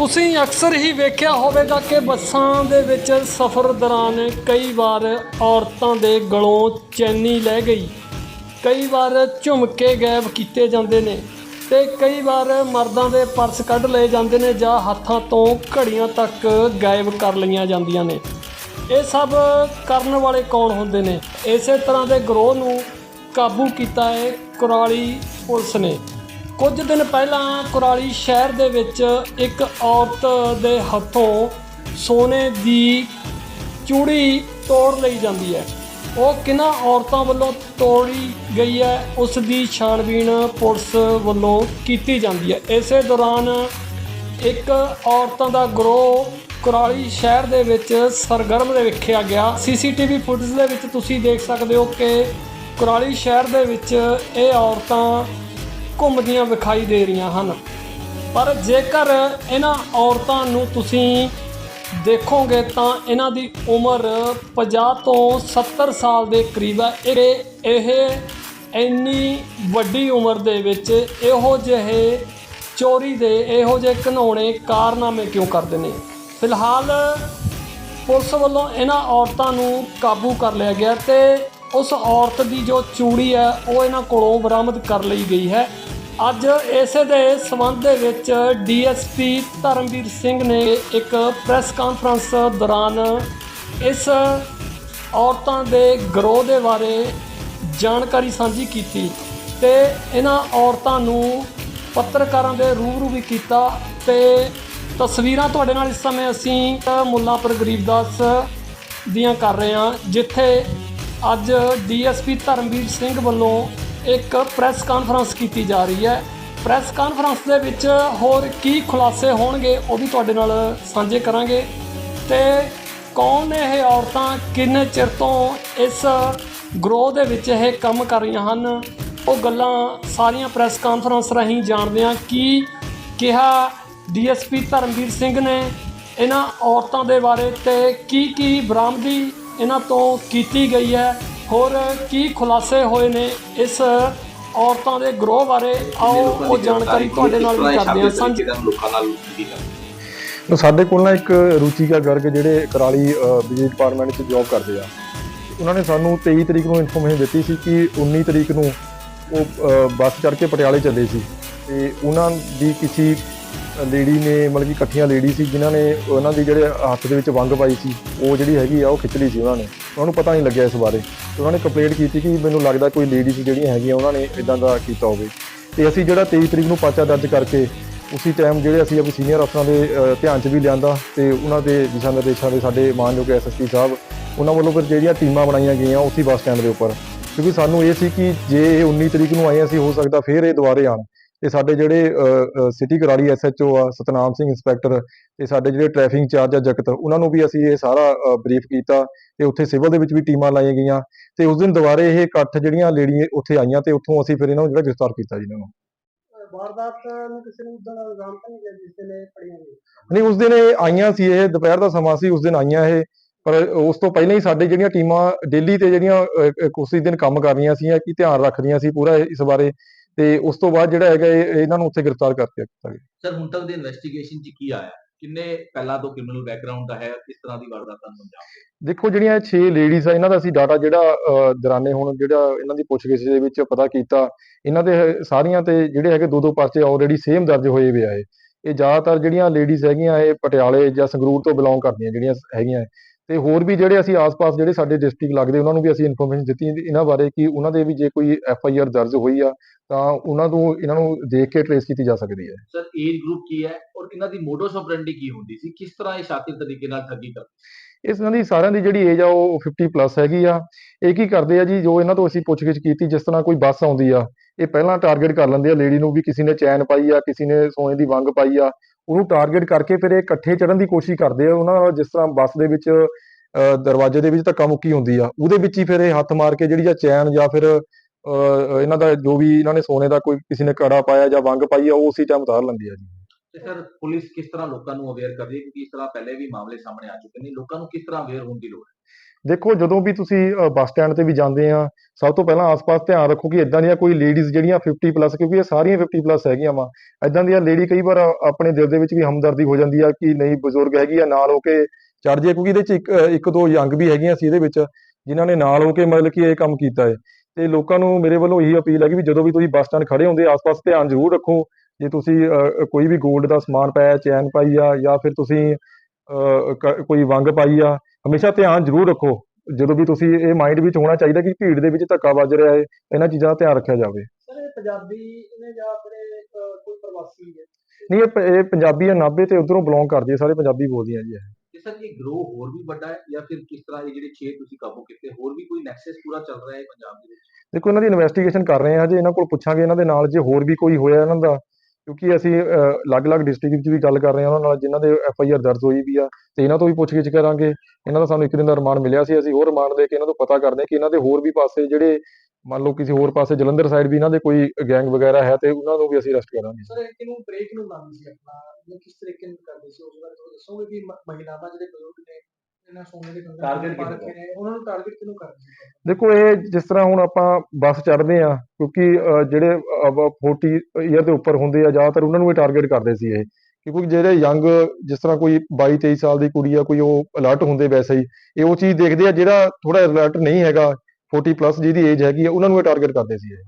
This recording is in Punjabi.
ਤੁਸੀਂ ਅਕਸਰ ਹੀ ਵੇਖਿਆ ਹੋਵੇਗਾ ਕਿ ਬੱਸਾਂ ਦੇ ਵਿੱਚ ਸਫ਼ਰ ਦੌਰਾਨ ਕਈ ਵਾਰ ਔਰਤਾਂ ਦੇ ਗਲੋਂ ਚੈਨੀ ਲੈ ਗਈ। ਕਈ ਵਾਰ ਝੁਮਕੇ ਗਾਇਬ ਕੀਤੇ ਜਾਂਦੇ ਨੇ ਤੇ ਕਈ ਵਾਰ ਮਰਦਾਂ ਦੇ ਪਰਸ ਕੱਢ ਲਏ ਜਾਂਦੇ ਨੇ ਜਾਂ ਹੱਥਾਂ ਤੋਂ ਘੜੀਆਂ ਤੱਕ ਗਾਇਬ ਕਰ ਲਈਆਂ ਜਾਂਦੀਆਂ ਨੇ। ਇਹ ਸਭ ਕਰਨ ਵਾਲੇ ਕੌਣ ਹੁੰਦੇ ਨੇ? ਇਸੇ ਤਰ੍ਹਾਂ ਦੇ ਗਰੋਹ ਨੂੰ ਕਾਬੂ ਕੀਤਾ ਹੈ ਕੁਰਾਲੀ ਪੁਲਿਸ ਨੇ। ਕੁਝ ਦਿਨ ਪਹਿਲਾਂ ਕੁਰਾਲੀ ਸ਼ਹਿਰ ਦੇ ਵਿੱਚ ਇੱਕ ਔਰਤ ਦੇ ਹੱਥੋਂ ਸੋਨੇ ਦੀ ਚੂੜੀ ਤੋੜ ਲਈ ਜਾਂਦੀ ਹੈ। ਉਹ ਕਿਹਨਾਂ ਔਰਤਾਂ ਵੱਲੋਂ ਤੋੜੀ ਗਈ ਹੈ, ਉਸ ਦੀ ਛਾਣਬੀਣ ਪੁਲਿਸ ਵੱਲੋਂ ਕੀਤੀ ਜਾਂਦੀ ਹੈ। ਇਸੇ ਦੌਰਾਨ ਇੱਕ ਔਰਤਾਂ ਦਾ ਗਰੋਹ ਕੁਰਾਲੀ ਸ਼ਹਿਰ ਦੇ ਵਿੱਚ ਸਰਗਰਮ ਦੇ ਵੇਖਿਆ ਗਿਆ। ਸੀਸੀਟੀਵੀ ਫੁਟੇਜ ਦੇ ਵਿੱਚ ਤੁਸੀਂ ਦੇਖ ਸਕਦੇ ਹੋ ਕਿ ਕੁਰਾਲੀ ਸ਼ਹਿਰ ਦੇ ਵਿੱਚ ਇਹ ਔਰਤਾਂ ਘੁੰਮਦੀਆਂ ਵਿਖਾਈ ਦੇ ਰਹੀਆਂ ਹਨ। ਪਰ ਜੇਕਰ ਇਹਨਾਂ ਔਰਤਾਂ ਨੂੰ ਤੁਸੀਂ ਦੇਖੋਗੇ ਤਾਂ ਇਹਨਾਂ ਦੀ ਉਮਰ 50 ਤੋਂ 70 ਸਾਲ ਦੇ ਕਰੀਬ ਹੈ। ਇਹ ਇਹ ਇੰਨੀ ਵੱਡੀ ਉਮਰ ਦੇ ਵਿੱਚ ਇਹੋ ਜਿਹੇ ਚੋਰੀ ਦੇ, ਇਹੋ ਜਿਹੇ ਘਿਨੌਣੇ ਕਾਰਨਾਮੇ ਕਿਉਂ ਕਰਦੇ ਨੇ? ਫਿਲਹਾਲ ਪੁਲਿਸ ਵੱਲੋਂ ਇਹਨਾਂ ਔਰਤਾਂ ਨੂੰ ਕਾਬੂ ਕਰ ਲਿਆ ਗਿਆ ਤੇ ਉਸ ਔਰਤ ਦੀ ਜੋ ਚੂੜੀ ਹੈ, ਉਹ ਇਹਨਾਂ ਕੋਲੋਂ ਬਰਾਮਦ ਕਰ ਲਈ ਗਈ ਹੈ। ਅੱਜ ਇਸੇ ਦੇ ਸਬੰਧ ਦੇ ਵਿੱਚ ਡੀਐਸਪੀ ਧਰਮਵੀਰ ਸਿੰਘ ਨੇ ਇੱਕ ਪ੍ਰੈਸ ਕਾਨਫਰੰਸ ਦੌਰਾਨ ਇਸ ਔਰਤਾਂ ਦੇ ਗਰੋਹ ਦੇ ਬਾਰੇ ਜਾਣਕਾਰੀ ਸਾਂਝੀ ਕੀਤੀ ਤੇ ਇਹਨਾਂ ਔਰਤਾਂ ਨੂੰ ਪੱਤਰਕਾਰਾਂ ਦੇ ਰੂਬਰੂ ਵੀ ਕੀਤਾ ਤੇ ਤਸਵੀਰਾਂ ਤੁਹਾਡੇ ਨਾਲ ਇਸ ਸਮੇਂ ਅਸੀਂ ਮੁੱਲਾਂਪੁਰ ਗਰੀਬਦਾਸ ਦੀਆਂ ਕਰ ਰਹੇ ਹਾਂ, ਜਿੱਥੇ ਅੱਜ ਡੀਐਸਪੀ ਧਰਮਵੀਰ ਸਿੰਘ ਵੱਲੋਂ ਇੱਕ ਪ੍ਰੈਸ ਕਾਨਫਰੰਸ ਕੀਤੀ ਜਾ ਰਹੀ ਹੈ। ਪ੍ਰੈਸ ਕਾਨਫਰੰਸ ਦੇ ਵਿੱਚ ਹੋਰ ਕੀ ਖੁਲਾਸੇ ਹੋਣਗੇ, ਉਹ ਵੀ ਤੁਹਾਡੇ ਨਾਲ ਸਾਂਝੇ ਕਰਾਂਗੇ। ਤੇ ਕੌਣ ਨੇ ਇਹ ਔਰਤਾਂ ਕਿੰਨੇ ਚਿਰ ਤੋਂ ਇਸ ਗਰੋਹ ਦੇ ਵਿੱਚ ਇਹ ਕੰਮ ਕਰ ਰਹੀਆਂ ਹਨ? ਉਹ ਗੱਲਾਂ ਸਾਰੀਆਂ ਪ੍ਰੈਸ ਕਾਨਫਰੰਸ ਰਾਹੀਂ ਜਾਣਦੇ ਹਾਂ। ਕੀ ਕਿਹਾ ਡੀਐਸਪੀ ਧਰਮਵੀਰ ਸਿੰਘ ਨੇ ਇਹਨਾਂ ਔਰਤਾਂ ਦੇ ਬਾਰੇ ਤੇ ਕੀ ਕੀ ਬਰਾਮਦੀ ਇਹਨਾਂ ਤੋਂ ਕੀਤੀ ਗਈ ਹੈ। ਹੋਰ ਕੀ ਖੁਲਾਸੇ ਹੋਏ ਨੇ ਇਸ ਔਰਤਾਂ ਦੇ ਗਰੋਹ ਬਾਰੇ? ਆਓ ਉਹ ਜਾਣਕਾਰੀ ਤੁਹਾਡੇ ਨਾਲ ਵੀ ਕਰਦੇ ਹਾਂ। ਸਾਂਝੀ ਲੋਕਾਂ ਨਾਲ ਤਾਂ ਸਾਡੇ ਕੋਲ ਨਾ ਇੱਕ ਰੁਚਿਕਾ ਗਰਗ ਜਿਹੜੇ ਕਰਾਲੀ ਬਿਜਲੀ ਡਿਪਾਰਟਮੈਂਟ 'ਚ ਜੌਬ ਕਰਦੇ ਆ। ਉਹਨਾਂ ਨੇ ਸਾਨੂੰ 23 ਤਰੀਕ ਨੂੰ ਇਨਫੋਰਮੇਸ਼ਨ ਦਿੱਤੀ ਸੀ ਕਿ 19 ਤਰੀਕ ਨੂੰ ਉਹ ਬੱਸ ਚੜ੍ਹ ਕੇ ਪਟਿਆਲੇ ਚੱਲੇ ਸੀ। ਤੇ ਉਹਨਾਂ ਦੀ ਕਿਸੇ ਲੇਡੀ ਨੇ ਮਤਲਬ ਕਿ ਇਕੱਠੀਆਂ ਲੇਡੀ ਸੀ, ਜਿਨ੍ਹਾਂ ਨੇ ਉਹਨਾਂ ਦੀ ਜਿਹੜੇ ਹੱਥ ਦੇ ਵਿੱਚ ਵੰਗ ਪਾਈ ਸੀ, ਉਹ ਜਿਹੜੀ ਹੈਗੀ ਆ, ਉਹ ਖਿੱਚ ਲਈ ਸੀ ਉਹਨਾਂ ਨੇ। ਉਹਨਾਂ ਨੂੰ ਪਤਾ ਨਹੀਂ ਲੱਗਿਆ ਇਸ ਬਾਰੇ। ਤੇ ਉਹਨਾਂ ਨੇ ਕੰਪਲੇਂਟ ਕੀਤੀ ਕਿ ਮੈਨੂੰ ਲੱਗਦਾ ਕੋਈ ਲੇਡੀਜ਼ ਜਿਹੜੀਆਂ ਹੈਗੀਆਂ, ਉਹਨਾਂ ਨੇ ਇਦਾਂ ਦਾ ਕੀਤਾ ਹੋਵੇ। ਤੇ ਅਸੀਂ ਜਿਹੜਾ 23 ਤਰੀਕ ਨੂੰ ਪਾਚਾ ਦਰਜ ਕਰਕੇ, ਉਸੇ ਟਾਈਮ ਜਿਹੜੇ ਅਸੀਂ ਆਪਣੇ ਸੀਨੀਅਰ ਅਫਸਰਾਂ ਦੇ ਧਿਆਨ 'ਚ ਵੀ ਲਿਆਂਦਾ ਤੇ ਉਹਨਾਂ ਦੇ ਦਿਸ਼ਾ ਨਿਰਦੇਸ਼ਾਂ ਦੇ ਸਾਡੇ ਮਾਨਯੋਗ ਐਸਐਸਪੀ ਸਾਹਿਬ, ਉਹਨਾਂ ਵੱਲੋਂ ਫਿਰ ਜਿਹੜੀਆਂ ਟੀਮਾਂ ਬਣਾਈਆਂ ਗਈਆਂ, ਉਸੇ ਬੱਸ ਸਟੈਂਡ ਦੇ ਉੱਪਰ। ਕਿਉਂਕਿ ਸਾਨੂੰ ਇਹ ਸੀ ਕਿ ਜੇ ਇਹ 19 ਤਰੀਕ ਨੂੰ ਆਏ ਅਸੀਂ, ਹੋ ਸਕਦਾ ਫਿਰ ਇਹ ਦੁਬਾਰੇ ਆਣ ਤੇ ਸਾਡੇ ਜਿਹੜੇ ਸਿਟੀ ਕਰਾਲੀ ਐਸਐਚਓ ਆ ਸਤਨਾਮ ਸਿੰਘ ਇੰਸਪੈਕਟਰ ਤੇ ਸਾਡੇ ਜਿਹੜੇ ਟ੍ਰੈਫਿਕ ਇੰਚਾਰਜ ਆ ਜਗਤ ਉਹਨਾਂ ਨੂੰ ਵੀ ਅਸੀਂ ਇਹ ਸਾਰਾ ਬਰੀਫ ਕੀਤਾ ਤੇ ਉੱਥੇ ਸਿਵਲ ਦੇ ਵਿੱਚ ਵੀ ਟੀਮਾਂ ਲਾਈਆਂ ਗਈਆਂ ਤੇ ਉਸ ਦਿਨ ਦੁਬਾਰੇ ਇਹ ਇਕੱਠ ਜਿਹੜੀਆਂ ਲੇਡੀ ਉੱਥੇ ਆਈਆਂ ਤੇ ਉੱਥੋਂ ਅਸੀਂ ਫਿਰ ਇਹਨਾਂ ਨੂੰ ਜਿਹੜਾ ਗ੍ਰਿਫਤਾਰ ਕੀਤਾ ਜੀ ਇਹਨਾਂ ਨੂੰ। ਵਾਰਦਾਤ ਨੂੰ ਕਿਸੇ ਨੂੰ ਉਦਾਂ ਦਾ ਇਲਜ਼ਾਮ ਤਾਂ ਨਹੀਂ ਜਿਸ ਨੇ ਪੜੀਆਂ ਨਹੀਂ ਉਸ ਦਿਨ ਇਹ ਆਈਆਂ ਸੀ ਇਹ ਦੁਪਹਿਰ ਦਾ ਸਮਾਂ ਸੀ ਉਸ ਦਿਨ ਆਈਆਂ ਇਹ ਪਰ ਉਸ ਤੋਂ ਪਹਿਲਾਂ ਹੀ ਸਾਡੇ ਜਿਹੜੀਆਂ ਟੀਮਾਂ ਡੇਲੀ ਤੇ ਜਿਹੜੀਆਂ ਉਸੇ ਦਿਨ ਕੰਮ ਕਰ ਰਹੀਆਂ ਸੀ ਕਿ ਧਿਆਨ ਰੱਖਦੀਆਂ ਸੀ ਪੂਰਾ ਇਸ ਬਾਰੇ ਤੇ ਉਸ ਤੋਂ ਬਾਅਦ ਜਿਹੜਾ ਹੈਗਾ ਇਹ- ਇਹਨਾਂ ਨੂੰ ਉੱਥੇ ਗ੍ਰਿਫਤਾਰ ਕਰਕੇ ਕੀਤਾ ਗਿਆ। ਸਰ ਹੁਣ ਤੱਕ ਦੀ ਇਨਵੈਸਟੀਗੇਸ਼ਨ 'ਚ ਕੀ ਆਇਆ? ਕਿੰਨੇ ਪਹਿਲਾਂ ਤੋਂ ਕ੍ਰਿਮੀਨਲ ਬੈਕਗ੍ਰਾਉਂਡ ਦਾ ਹੈ? ਕਿਸ ਤਰ੍ਹਾਂ ਦੀ ਵਾਰਦਾਤਾਂ ਨੂੰ ਅੰਜਾਮ ਦੇਖੋ ਜਿਹੜੀਆਂ ਇਹ 6 ਲੇਡੀਜ਼ ਆ ਇਹਨਾਂ ਦਾ ਅਸੀਂ ਡਾਟਾ ਜਿਹੜਾ ਦੌਰਾਨੇ ਹੁਣ ਜਿਹੜਾ ਇਹਨਾਂ ਦੀ ਪੁੱਛਗਿੱਛ ਦੇ ਵਿੱਚ ਪਤਾ ਕੀਤਾ ਇਹਨਾਂ ਦੇ ਸਾਰੀਆਂ ਤੇ ਜਿਹੜੇ ਹੈਗੇ ਦੋ ਦੋ ਪਰਚੇ ਆਲਰੇਡੀ ਸੇਮ ਦਰਜ ਹੋਏ ਹੋਏ ਆ ਇਹ। ਜ਼ਿਆਦਾਤਰ ਜਿਹੜੀਆਂ ਲੇਡੀਜ਼ ਹੈਗੀਆਂ ਇਹ ਪਟਿਆਲੇ ਜਾਂ ਸੰਗਰੂਰ ਤੋਂ ਬਿਲੋਂਗ ਕਰਦੀਆਂ ਜਿਹੜੀਆਂ ਹੈਗੀਆਂ। ਤੇ ਹੋਰ ਵੀ ਜਿਹੜੇ ਅਸੀਂ ਆਸ-ਪਾਸ ਜਿਹੜੇ ਸਾਡੇ ਡਿਸਟ੍ਰਿਕਟ ਲੱਗਦੇ ਉਹਨਾਂ ਨੂੰ ਵੀ ਅਸੀਂ ਇਨਫੋਰਮੇਸ਼ਨ ਦਿੱਤੀ। ਇਹਨਾਂ ਬਾਰੇ ਕਿ ਉਹਨਾਂ ਦੇ ਵੀ ਜੇ ਕੋਈ ਐਫ ਆਈ ਆਰ ਦਰਜ ਹੋਈ ਆ ਤਾਂ ਉਹਨਾਂ ਨੂੰ ਇਹਨਾਂ ਨੂੰ ਦੇਖ ਕੇ ਟਰੇਸ ਕੀਤੀ ਜਾ ਸਕਦੀ ਹੈ। ਸਰ ਏਜ ਗਰੁੱਪ ਕੀ ਹੈ ਔਰ ਇਹਨਾਂ ਦੀ ਮੋਡਸ ਆਪਰੈਂਡੀ ਕੀ ਹੁੰਦੀ ਸੀ? ਕਿਸ ਤਰ੍ਹਾਂ ਇਹ ਸ਼ਾਤਿਰ ਤਰੀਕੇ ਨਾਲ ਠੱਗੀ ਕਰਦੇ ਇਸ ਇਹਨਾਂ ਦੀ ਸਾਰਿਆਂ ਦੀ ਜਿਹੜੀ ਏਜ ਆ ਉਹ 50 ਪਲੱਸ ਹੈਗੀ ਆ। ਇਹ ਕੀ ਕਰਦੇ ਆ ਜੀ ਜੋ ਇਹਨਾਂ ਤੋਂ ਅਸੀਂ ਪੁੱਛਗਿੱਛ ਕੀਤੀ ਜਿਸ ਤਰ੍ਹਾਂ ਕੋਈ ਬੱਸ ਆਉਂਦੀ ਆ ਇਹ ਪਹਿਲਾਂ ਟਾਰਗੇਟ ਕਰ ਲੈਂਦੇ ਆ। ਲੇਡੀ ਨੂੰ ਵੀ ਕਿਸੇ ਨੇ ਚੈਨ ਪਾਈ ਆ ਕਿਸੇ ਨੇ ਸੋਨੇ ਦੀ ਵੰਗ ਪਾਈ ਆ। ਉਹਨੂੰ ਟਾਰਗੇਟ ਕਰਕੇ ਫਿਰ ਇਹ ਇਕੱਠੇ ਚੜਨ ਦੀ ਕੋਸ਼ਿਸ਼ ਕਰਦੇ ਆ। ਉਹਨਾਂ ਨਾਲ ਜਿਸ ਤਰ੍ਹਾਂ ਬੱਸ ਦੇ ਵਿੱਚ ਦਰਵਾਜ਼ੇ ਦੇ ਵਿੱਚ ਧੱਕਾ ਮੁੱਕੀ ਹੁੰਦੀ ਆ। ਉਹਦੇ ਵਿੱਚ ਹੀ ਫਿਰ ਇਹ ਹੱਥ ਮਾਰ ਕੇ ਜਿਹੜੀ ਜਾਂ ਚੈਨ ਜਾਂ ਫਿਰ ਅਹ, ਇਹਨਾਂ ਦਾ ਜੋ ਵੀ ਇਹਨਾਂ ਨੇ ਸੋਨੇ ਦਾ ਕੋਈ ਕਿਸੇ ਨੇ ਕੜਾ ਪਾਇਆ ਜਾਂ ਵੰਗ ਪਾਈ ਆ ਉਹ ਉਸੇ ਟਾਈਮ ਉਤਾਰ ਲੈਂਦੀ ਆ ਜੀ। ਤੇ ਸਰ ਪੁਲਿਸ ਕਿਸ ਤਰ੍ਹਾਂ ਲੋਕਾਂ ਨੂੰ ਅਵੇਅਰ ਕਰਦੀ ਹੈ? ਕਿਉਂਕਿ ਇਸ ਤਰ੍ਹਾਂ ਪਹਿਲੇ ਵੀ ਮਾਮਲੇ ਸਾਹਮਣੇ ਆ ਚੁੱਕੇ ਨੇ। ਲੋਕਾਂ ਨੂੰ ਕਿਸ ਤਰ੍ਹਾਂ ਅਵੇਅਰ ਹੋਣ ਦੀ ਲੋੜ ਹੈ? ਦੇਖੋ ਜਦੋਂ ਵੀ ਤੁਸੀਂ ਬੱਸ ਸਟੈਂਡ ਤੇ ਵੀ ਜਾਂਦੇ ਆ ਸਭ ਤੋਂ ਪਹਿਲਾਂ ਆਸ-ਪਾਸ ਧਿਆਨ ਰੱਖੋ ਕਿ ਇਦਾਂ ਦੀਆਂ ਕੋਈ ਲੇਡੀਜ਼ ਜਿਹੜੀਆਂ 50 ਪਲੱਸ ਕਿਉਂਕਿ ਇਹ ਸਾਰੀਆਂ 50 ਪਲੱਸ ਹੈਗੀਆਂ ਵਾ ਇਦਾਂ ਦੀਆਂ ਲੇਡੀ ਕਈ ਵਾਰ ਆਪਣੇ ਦਿਲ ਦੇ ਵਿੱਚ ਵੀ ਹਮਦਰਦੀ ਹੋ ਜਾਂਦੀ ਆ ਕਿ ਨਹੀਂ ਬਜ਼ੁਰਗ ਹੈਗੀ ਆ ਨਾਲ ਹੋ ਕੇ ਚੜ ਜੇ ਕਿਉਂਕਿ ਇਹਦੇ ਚ ਇੱਕ ਇੱਕ ਦੋ ਯੰਗ ਵੀ ਹੈਗੀਆਂ ਸੀ ਇਹਦੇ ਵਿੱਚ ਜਿਨ੍ਹਾਂ ਨੇ ਨਾਲ ਹੋ ਕੇ ਮਤਲਬ ਕਿ ਇਹ ਕੰਮ ਕੀਤਾ ਹੈ ਤੇ ਲੋਕਾਂ ਨੂੰ ਮੇਰੇ ਵੱਲੋਂ ਇਹੀ ਅਪੀਲ ਹੈ ਕਿ ਵੀ ਜਦੋਂ ਵੀ ਤੁਸੀਂ ਬੱਸ ਸਟੈਂਡ ਖੜੇ ਹੁੰਦੇ ਆਸ-ਪਾਸ ਧਿਆਨ ਜ਼ਰੂਰ ਰੱਖੋ। ਜੇ ਤੁਸੀਂ ਅ, ਕੋਈ ਵੀ 골ਡ ਦਾ ਸਮਾਨ ਪਾਇਆ ਚੈਨ ਪਾਈ ਆ ਜਾਂ ਫਿਰ ਤੁਸੀਂ ਕੋਈ ਵੰਗ ਪਾਈ ਆ ਹਮੇਸ਼ਾ ਧਿਆਨ ਜ਼ਰੂਰ ਰੱਖੋ। ਜਦੋਂ ਵੀ ਤੁਸੀਂ ਇਹ ਮਾਈਂਡ ਵਿੱਚ ਹੋਣਾ ਚਾਹੀਦਾ ਕਿ ਭੀੜ ਦੇ ਵਿੱਚ ਧੱਕਾ ਵੱਜ ਰਿਹਾ ਹੈ ਇਹਨਾਂ ਚੀਜ਼ਾਂ ਦਾ ਧਿਆਨ ਰੱਖਿਆ ਜਾਵੇ। ਸਰ ਇਹ ਪੰਜਾਬੀ ਨੇ ਜਾਂ ਆਪਣੇ ਕੋਈ ਪ੍ਰਵਾਸੀ ਹੈ? ਨਹੀਂ ਇਹ ਇਹ ਪੰਜਾਬੀ ਆ ਨਾਭੇ ਤੇ ਉਧਰੋਂ ਬਿਲੋਂਗ ਕਰਦੀ ਹੈ ਸਾਰੇ ਪੰਜਾਬੀ ਬੋਲਦੀਆਂ ਜੀ ਇਹ। ਤੇ ਸਰ ਇਹ ਗਰੋਹ ਹੋਰ ਵੀ ਵੱਡਾ ਹੈ ਜਾਂ ਫਿਰ ਕਿਸ ਤਰ੍ਹਾਂ ਇਹ ਜਿਹੜੇ 6 ਤੁਸੀਂ ਕਾਬੂ ਕੀਤੇ ਹੋਰ ਵੀ ਕੋਈ ਨੈਕਸਸ ਪੂਰਾ ਚੱਲ ਰਿਹਾ ਹੈ ਪੰਜਾਬ ਦੇ ਵਿੱਚ? ਦੇਖੋ ਇਹਨਾਂ ਦੀ ਇਨਵੈਸਟੀਗੇਸ਼ਨ ਕਰ ਰਹੇ ਹਾਂ ਜੇ ਇਹਨਾਂ ਕੋਲ ਪੁੱਛਾਂਗੇ ਇਹਨਾਂ ਦੇ ਨਾਲ ਜੇ ਹੋਰ ਵੀ ਕੋਈ ਹੋਇਆ ਇਹਨਾਂ ਦਾ ਕਿਉਂਕਿ ਅਸੀਂ ਅਲੱਗ-ਅਲੱਗ ਡਿਸਟ੍ਰਿਕਟ ਵਿੱਚ ਵੀ ਗੱਲ ਕਰ ਰਹੇ ਹਾਂ, ਉਹਨਾਂ ਨਾਲ ਜਿਨ੍ਹਾਂ ਦੇ ਐਫ ਆਈ ਆਰ ਦਰਜ ਹੋਈ ਵੀ ਆ, ਤੇ ਇਹਨਾਂ ਤੋਂ ਵੀ ਪੁੱਛਗਿੱਛ ਕਰਾਂਗੇ। ਇਹਨਾਂ ਦਾ ਸਾਨੂੰ ਇੱਕ ਦਿਨ ਦਾ ਰਿਮਾਂਡ ਮਿਲਿਆ ਸੀ, ਅਸੀਂ ਹੋਰ ਰਿਮਾਂਡ ਦੇ ਕੇ ਇਹਨਾਂ ਤੋਂ ਪਤਾ ਕਰਦੇ ਕਿ ਇਹਨਾਂ ਦੇ ਹੋਰ ਵੀ ਪਾਸੇ ਜਿਹੜੇ, ਮੰਨ ਲਓ ਕਿਸੇ ਹੋਰ ਪਾਸੇ ਜਲੰਧਰ ਸਾਈਡ ਵੀ ਇਹਨਾਂ ਦੇ ਕੋਈ ਗੈਂਗ ਵਗੈਰਾ ਹੈ, ਤੇ ਉਹਨਾਂ ਨੂੰ ਵੀ ਅਸੀਂ ਅਰੈਸਟ ਕਰਾਂਗੇ। ਸਰ ਇਹ ਬ੍ਰੇਕ ਨੂੰ ਲਾਉਂਦੀ ਸੀ ਆਪਣਾ ਕਿਸ ਤਰੀਕੇ ਨਾਲ ਕਰਦੇ ਸੀ, ਉਸ ਬਾਰੇ ਦੱਸੋਗੇ ਵੀ ਮ- ਜਿਹੜੇ ਬਜ਼ੁਰਗ ਨੇ ਇਹਨਾਂ ਸੋਨੇ ਦੇ ਕੰਗਣ Target ਪਾ ਕਿਹਨੂੰ ਰੱਖੇ ਨੇ ਉਹਨਾਂ ਨੂੰ ਟਾਰਗੇਟ ਕਿਹਨੂੰ ਕਰਦੇ ਸੀ ਦੇਖੋ ਇਹ ਜਿਸ ਤਰ੍ਹਾਂ ਹੁਣ ਆਪਾਂ ਬੱਸ ਚੜ੍ਹਦੇ ਆ ਕਿਉਂਕਿ ਅਹ, ਜਿਹੜੇ ਅਹ, 40 ਈਅਰ ਦੇ ਉੱਪਰ ਹੁੰਦੇ ਆ ਜ਼ਿਆਦਾਤਰ ਉਹਨਾਂ ਨੂੰ ਹੀ ਟਾਰਗੇਟ ਕਰਦੇ ਸੀ ਇਹ। ਕਿਉਂਕਿ ਜਿਹੜੇ ਯੰਗ ਜਿਸ ਤਰ੍ਹਾਂ ਕੋਈ 22 23 ਸਾਲ ਦੀ ਕੁੜੀ ਆ ਕੋਈ ਉਹ ਅਲਰਟ ਹੁੰਦੇ ਵੈਸੇ ਹੀ ਇਹ ਉਹ ਚੀਜ਼ ਦੇਖਦੇ ਆ ਜਿਹੜਾ ਥੋੜਾ ਅਲਰਟ ਨਹੀਂ ਹੈਗਾ 40 ਪਲੱਸ ਜਿਹਦੀ ਏਜ ਹੈਗੀ ਆ ਉਹਨਾਂ ਨੂੰ ਇਹ ਟਾਰਗੇਟ ਕਰਦੇ ਸੀ ਇਹ।